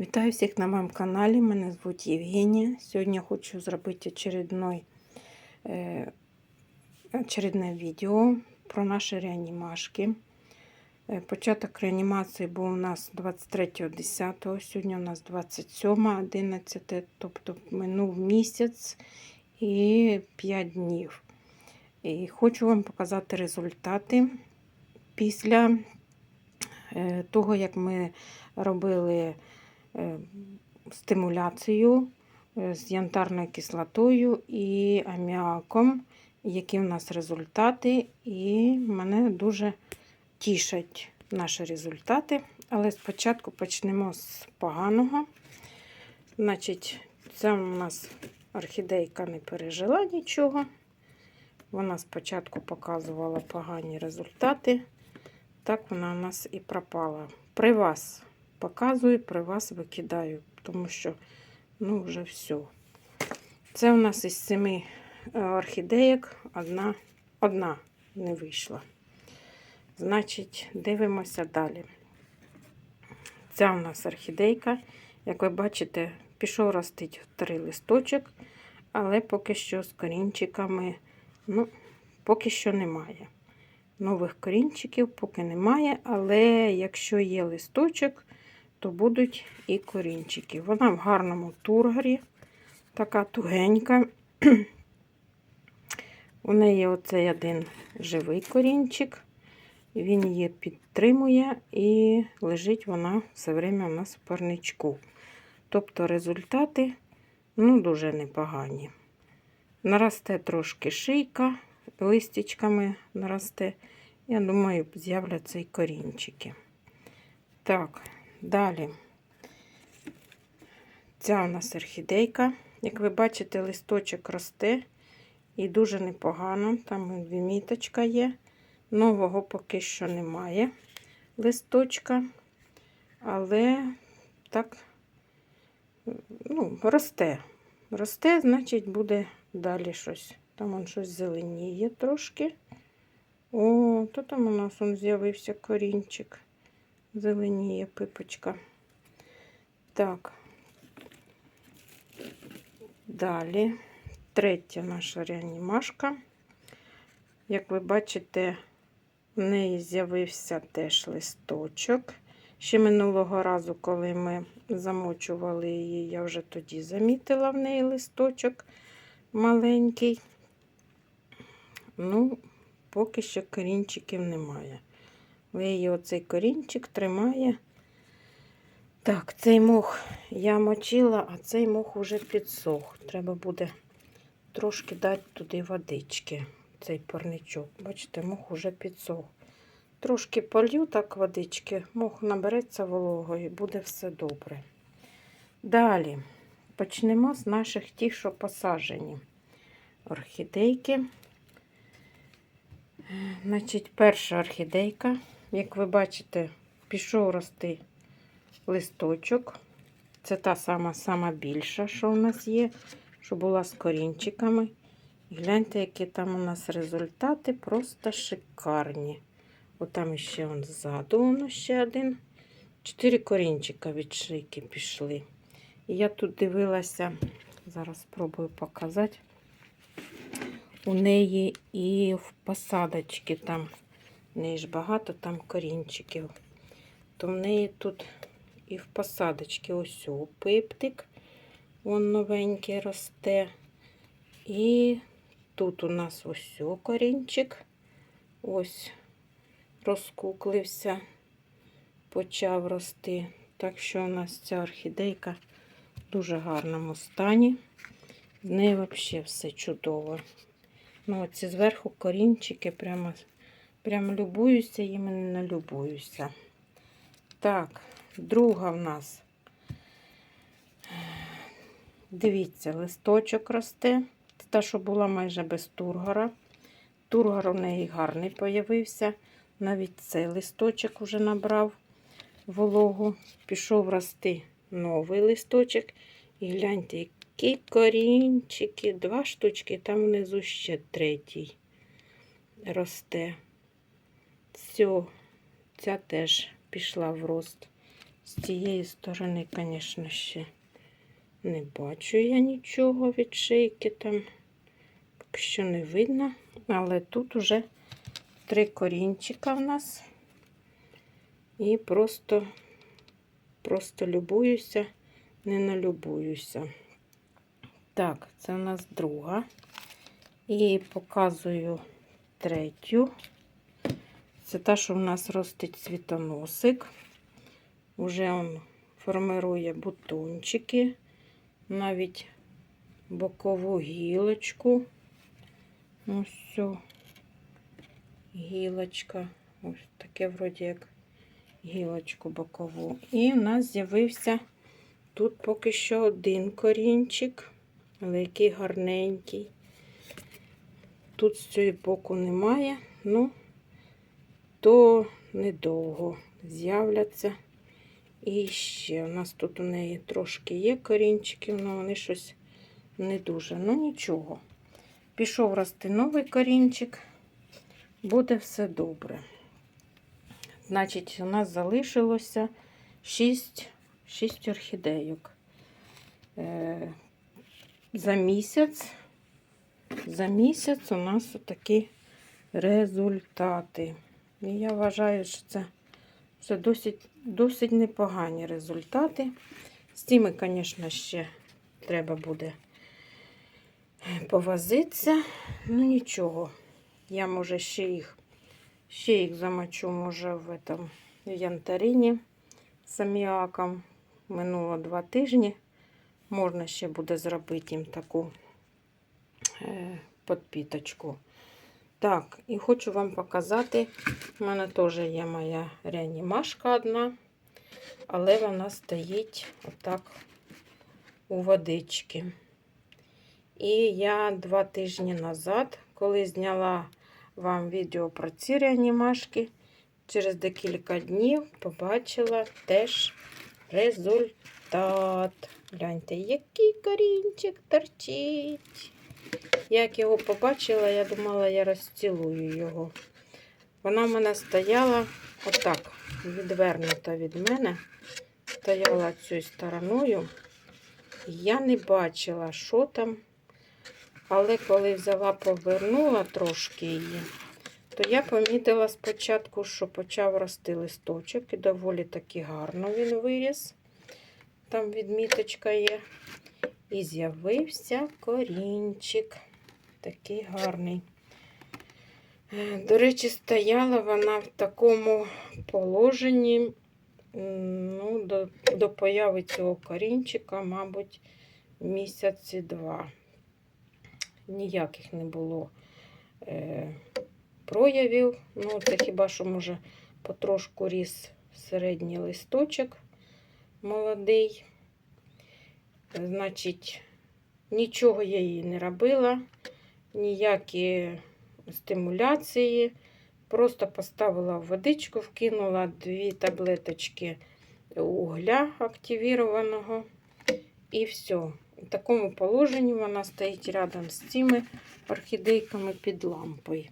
Вітаю всіх на моєму каналі. Мене звуть Євгенія. Сьогодні я хочу зробити очередной, е, очередне відео про наші реанімашки. Е, початок реанімації був у нас 23.10, сьогодні у нас 27.11, тобто минув місяць і 5 днів. І хочу вам показати результати після е, того, як ми робили стимуляцію е, з янтарною кислотою і аміаком, які в нас результати, і мене дуже тішать наші результати. Але спочатку почнемо з поганого. Значить, це у нас орхідейка не пережила нічого. Вона спочатку показувала погані результати. Так вона у нас і пропала. При вас показую, при вас викидаю, тому що, ну, вже все. Це у нас із семи е, орхідеєк одна, одна не вийшла. Значить, дивимося далі. Ця у нас орхідейка, як ви бачите, пішов ростить три листочок, але поки що з корінчиками, ну, поки що немає. Нових корінчиків поки немає, але якщо є листочок, то будуть і корінчики. Вона в гарному тургарі, така тугенька. У неї оцей один живий корінчик. Він її підтримує і лежить вона все время у нас парничку. Тобто результати ну, дуже непогані. Наросте трошки шийка, листячками наросте. Я думаю, з'являться і корінчики. Так, далі. Ця у нас орхідейка. Як ви бачите, листочок росте і дуже непогано. Там віміточка є. Нового поки що немає листочка, але так, ну, росте. Росте, значить, буде далі щось. Там он щось зеленіє трошки. О, то там у нас з'явився корінчик. Зеленіє пипочка. Так. Далі третя наша реанімашка. Як ви бачите, в неї з'явився теж листочок. Ще минулого разу, коли ми замочували її, я вже тоді замітила в неї листочок маленький. Ну, поки що корінчиків немає. Але її оцей корінчик тримає. Так, цей мох я мочила, а цей мох уже підсох. Треба буде трошки дати туди водички, цей парничок. Бачите, мох уже підсох. Трошки полью так водички, мох набереться вологою і буде все добре. Далі почнемо з наших тих, що посаджені. Орхідейки. Значить, перша орхідейка, як ви бачите, пішов рости листочок. Це та сама сама більша, що у нас є, що була з корінчиками. Гляньте, які там у нас результати, просто шикарні. Отам ще он ззаду воно ще один. Чотири корінчика від шийки пішли. І я тут дивилася, зараз спробую показати. У неї і в посадочці там, неї ж багато там корінчиків. То в неї тут і в посадочці ось пиптик, он новенький росте. І тут у нас ось корінчик. Ось розкуклився, почав рости. Так що у нас ця орхідейка в дуже гарному стані. В неї взагалі все чудово. Ну, оці зверху корінчики, прямо, прямо любуюся, їм не налюбуюся. Так, друга в нас. Дивіться, листочок росте. Це та, що була майже без тургора. Тургор у неї гарний появився. Навіть цей листочок вже набрав вологу. Пішов рости новий листочок. І гляньте, які корінчики. Два штучки, там внизу ще третій росте. Все, ця теж пішла в рост. З цієї сторони, звісно, ще не бачу я нічого від шийки там. Що не видно, але тут уже три корінчика в нас. І просто, просто любуюся, не налюбуюся. Так, це у нас друга. І показую третю. Це та, що в нас ростить цвітоносик. Уже він формирує бутончики, навіть бокову гілочку. Ось все. Гілочка. Ось таке вроді як гілочку бокову. І в нас з'явився тут поки що один корінчик, але який гарненький. Тут з цього боку немає, ну, то недовго з'являться. І ще у нас тут у неї трошки є корінчиків, але вони щось не дуже. Ну нічого. Пішов рости новий корінчик, буде все добре. Значить, у нас залишилося 6, 6 орхідейок. Е, за місяць, за місяць у нас такі результати. І я вважаю, що це це досить, досить непогані результати. З тими, звісно, ще треба буде повозитися. Ну нічого. Я, може, ще їх ще їх замочу, може, в этом янтарині з аміаком. Минуло два тижні. Можна ще буде зробити їм таку е, подпіточку. Так, і хочу вам показати, в мене теж є моя реанімашка одна, але вона стоїть отак у водички. І я два тижні назад, коли зняла вам відео про ці реанімашки, через декілька днів побачила теж результат. Гляньте, який корінчик торчить. Як його побачила, я думала, я розцілую його. Вона в мене стояла отак, відвернута від мене, стояла цією стороною. Я не бачила, що там. Але коли взяла, повернула трошки її, то я помітила спочатку, що почав рости листочок, і доволі таки гарно він виріс. Там відміточка є. І з'явився корінчик. Такий гарний. До речі, стояла вона в такому положенні, ну, до, до появи цього корінчика, мабуть, місяці два. Ніяких не було е, проявів. Ну, це хіба що, може, потрошку ріс середній листочок молодий. Значить, нічого я їй не робила, ніякі стимуляції. Просто поставила в водичку, вкинула дві таблеточки угля активірованого. І все. В такому положенні вона стоїть рядом з цими орхідейками під лампою.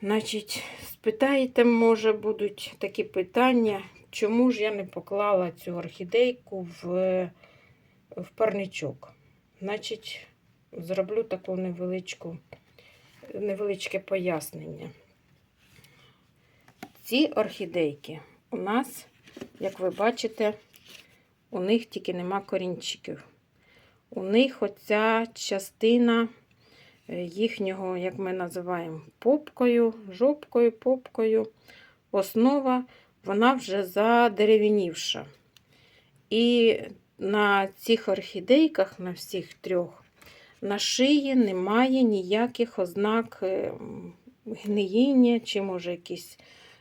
Значить, спитаєте, може, будуть такі питання, чому ж я не поклала цю орхідейку в, в парничок. Значить, зроблю таку невеличку, невеличке пояснення. Ці орхідейки у нас, як ви бачите, у них тільки нема корінчиків. У них оця частина е, їхнього, як ми називаємо, попкою, жопкою, попкою, основа, вона вже задеревінівша. І на цих орхідейках, на всіх трьох, на шиї немає ніяких ознак е, гниїння, чи, може, якісь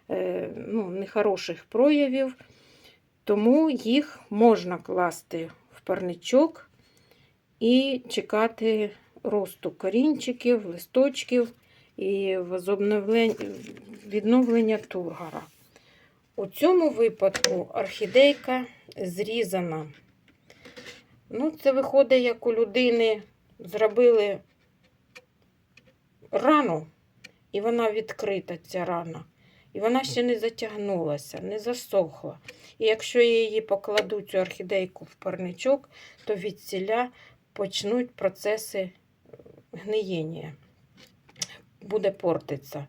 е, ну, нехороших проявів. Тому їх можна класти в парничок і чекати росту корінчиків, листочків і відновлення тургора. У цьому випадку орхідейка зрізана. Ну, Це виходить, як у людини зробили рану, і вона відкрита, ця рана. І вона ще не затягнулася, не засохла. І якщо я її покладу, цю орхідейку в парничок, то від ціля почнуть процеси е, гниєння, буде портитися.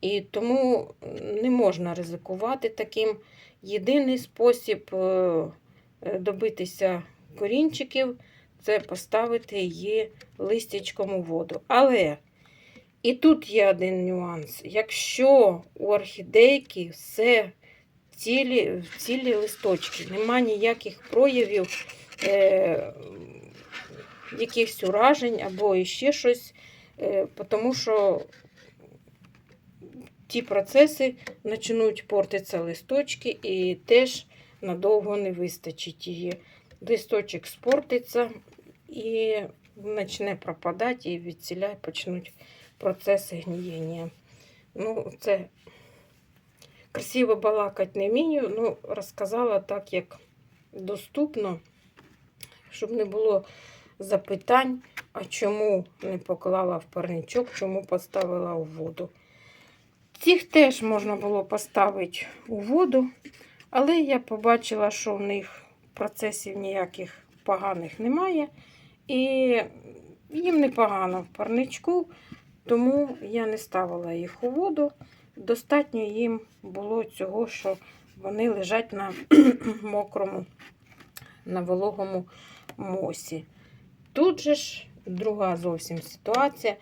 І тому не можна ризикувати таким. Єдиний спосіб е, добитися корінчиків це поставити її листячком у воду. Але і тут є один нюанс. Якщо у орхідейки все цілі, цілі листочки, нема ніяких проявів е, якихось уражень або іще щось, е, тому що ті процеси почнуть портитися листочки і теж надовго не вистачить її. Листочок спортиться і почне пропадати, і від ціля почнуть процеси гнієння. Ну, це красиво балакати не вмію, ну, розказала так, як доступно, щоб не було запитань, а чому не поклала в парничок, чому поставила у воду. Цих теж можна було поставити у воду, але я побачила, що в них процесів ніяких поганих немає. І їм непогано в парничку, тому я не ставила їх у воду. Достатньо їм було цього, що вони лежать на мокрому, на вологому мосі. Тут же ж друга зовсім ситуація.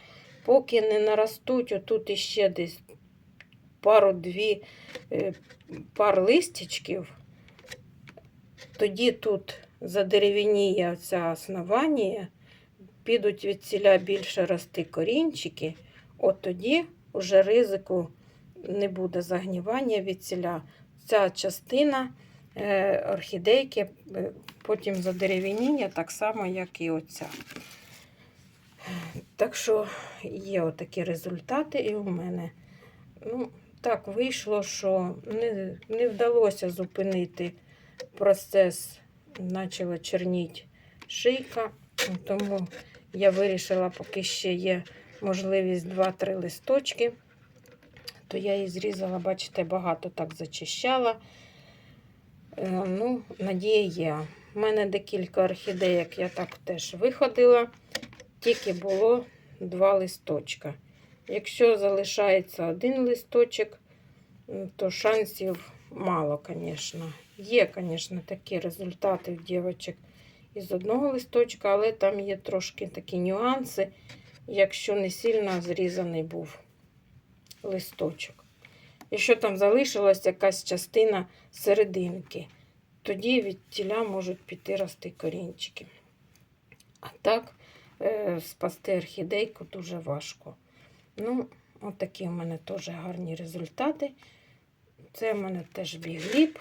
Поки не наростуть, отут іще десь пару-дві е, пар листячків, тоді тут задеревініє оця основання, підуть від ціля більше рости корінчики, от тоді вже ризику не буде загнівання від ціля. Ця частина е, орхідейки, е, потім задеревініння, так само, як і оця. Так що є отакі результати і у мене. Ну, так вийшло, що не, не вдалося зупинити процес, почала черніти шийка, тому я вирішила, поки ще є можливість 2-3 листочки, то я її зрізала, бачите, багато так зачищала. Е, Ну, надія є. У мене декілька орхідеїк я так теж виходила, тільки було два листочка. Якщо залишається один листочок, то шансів мало, звісно. Є, звісно, такі результати в дівчаток із одного листочка, але там є трошки такі нюанси, якщо не сильно зрізаний був листочок. Якщо там залишилась якась частина серединки, тоді від тіля можуть піти рости корінчики. А так, е, спасти орхідейку дуже важко. Ну, от такі мене теж гарні результати. Це в мене теж бігліп.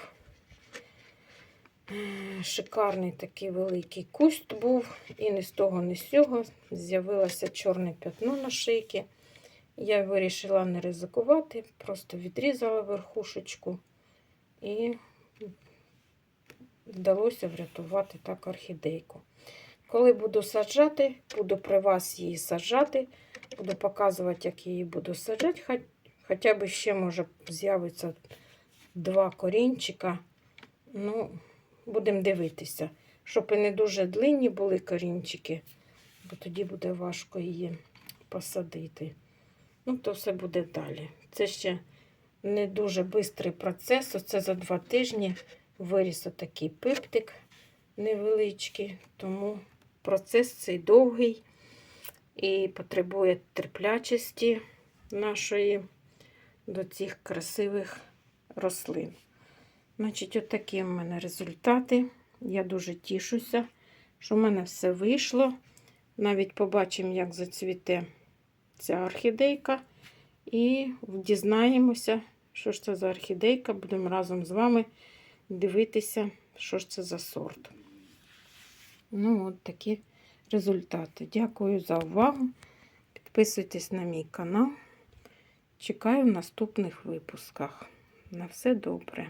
Шикарний такий великий куст був, і ні з того, ні з цього з'явилося чорне п'ятно на шийки. Я вирішила не ризикувати, просто відрізала верхушечку і вдалося врятувати так орхідейку. Коли буду саджати, буду при вас її саджати, буду показувати, як її буду саджати. Хоча б ще, може, з'явиться два корінчика. Ну, будемо дивитися, щоб і не дуже длинні були корінчики, бо тоді буде важко її посадити. Ну, то все буде далі. Це ще не дуже швидкий процес. Оце за два тижні виріс отакий пиптик невеличкий, тому процес цей довгий і потребує терплячості нашої до цих красивих рослин. Значить, отакі в мене результати. Я дуже тішуся, що в мене все вийшло. Навіть побачимо, як зацвіте ця орхідейка. І дізнаємося, що ж це за орхідейка. Будемо разом з вами дивитися, що ж це за сорт. Ну, от такі результати. Дякую за увагу. Підписуйтесь на мій канал. Чекаю в наступних випусках. На все добре.